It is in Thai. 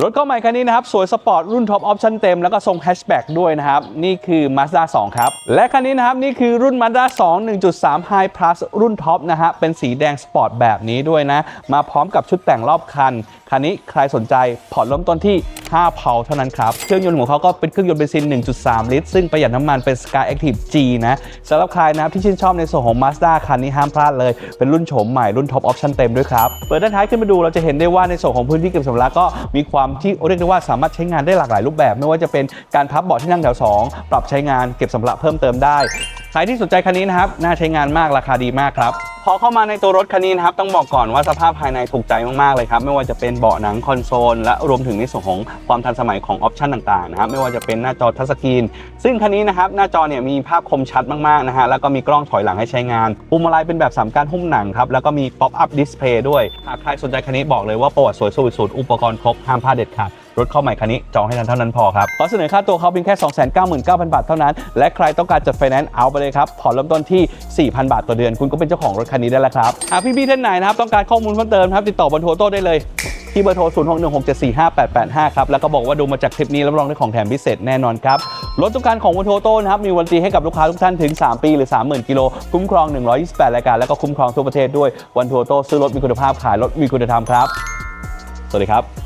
รถเข้าใหม่คันนี้นะครับ สวยสปอร์ตรุ่นท็อปออปชั่นเต็ม แล้วก็ทรงแฮชแบ็กด้วยนะครับ นี่คือ Mazda 2 ครับ และคันนี้นะครับ นี่คือรุ่น Mazda 2 1.3 High Plus รุ่นท็อปนะฮะเป็นสีแดงสปอร์ตแบบนี้ด้วยนะ มาพร้อมกับชุดแต่งรอบคัน คันนี้ใครสนใจผ่อนเริ่มต้นที่ 5เพาเท่านั้นครับ เครื่องยนต์ของเขาก็เป็นเครื่องยนต์เบนซิน 1.3 ลิตร ซึ่งประหยัดน้ำมันเป็น Sky Active G นะสำหรับใครนะครับที่ชื่นชอบในส่วนของ Mazda คันนี้ห้ามพลาดเลย เป็นรุ่นโฉมใหม่รุ่นท็อปออปชั่นเต็มด้วยครับ เปิดด้านท้ายขึ้นมาดูเราจะเห็นได้ว่าในส่วนของพื้นที่เก็บสัมภาระก็มีความที่เรียกได้ว่าสามารถใช้งานได้หลากหลายรูปแบบ ไม่ว่าจะเป็นการพับเบาะที่นั่งแถว 2 ปรับใช้งานเก็บสัมภาระเพิ่มเติมได้ใครที่สนใจคันนี้นะครับน่าใช้งานมากราคาดีมากครับ พอเข้ามาในตัวรถคันนี้นะครับต้องบอกก่อนว่าสภาพภายในถูกใจมากๆเลยครับไม่ว่าจะเป็นเบาะหนังคอนโซลและรวมถึงในส่วนของความทันสมัยของออปชันต่างๆนะครับไม่ว่าจะเป็นหน้าจอทัชสกรีน ซึ่งคันนี้นะครับหน้าจอเนี่ยมีภาพคมชัดมากๆนะฮะแล้วก็มีกล้องถอยหลังให้ใช้งานปุ่มมาลัยเป็นแบบสามการหุ้มหนังครับแล้วก็มีป๊อปอัพดิสเพย์ด้วยหากใครสนใจคันนี้บอกเลยว่าประวัติสวยสุดสุดอุปกรณ์ครบห้ามพลาดเด็ดขาดรถเข้าใหม่คันนี้จองให้ทันเท่านั้นพอครับขอเสนอค่าตัวเขาเพียงแค่ 299,000 บาทเท่านั้น และใครต้องการจัดไฟแนนซ์เอาไปเลยครับผ่อนเริ่มต้นที่ 4,000 บาทต่อเดือน คุณก็เป็นเจ้าของรถคันนี้ได้แล้วครับหากพี่ๆท่านไหนนะครับต้องการข้อมูลเพิ่มเติมครับติดต่อบนโทรโต้ได้เลยที่เบอร์โทร 0616745885 ครับ แล้วก็บอกว่าดูมาจากคลิปนี้รับรองได้ของแถมพิเศษแน่นอนครับ รถทุกคันของวันโทโต้นะครับ มีวันตีให้กับลูกค้าทุกท่านถึง 3 ปีหรือ 30,000 กิโล คุ้มครอง 128 รายการ แล้วก็คุ้มครองทั่วประเทศด้วยวันโทโต้ซื้อรถมีคุณภาพขายรถมีคุณธรรมครับ สวัสดีครับ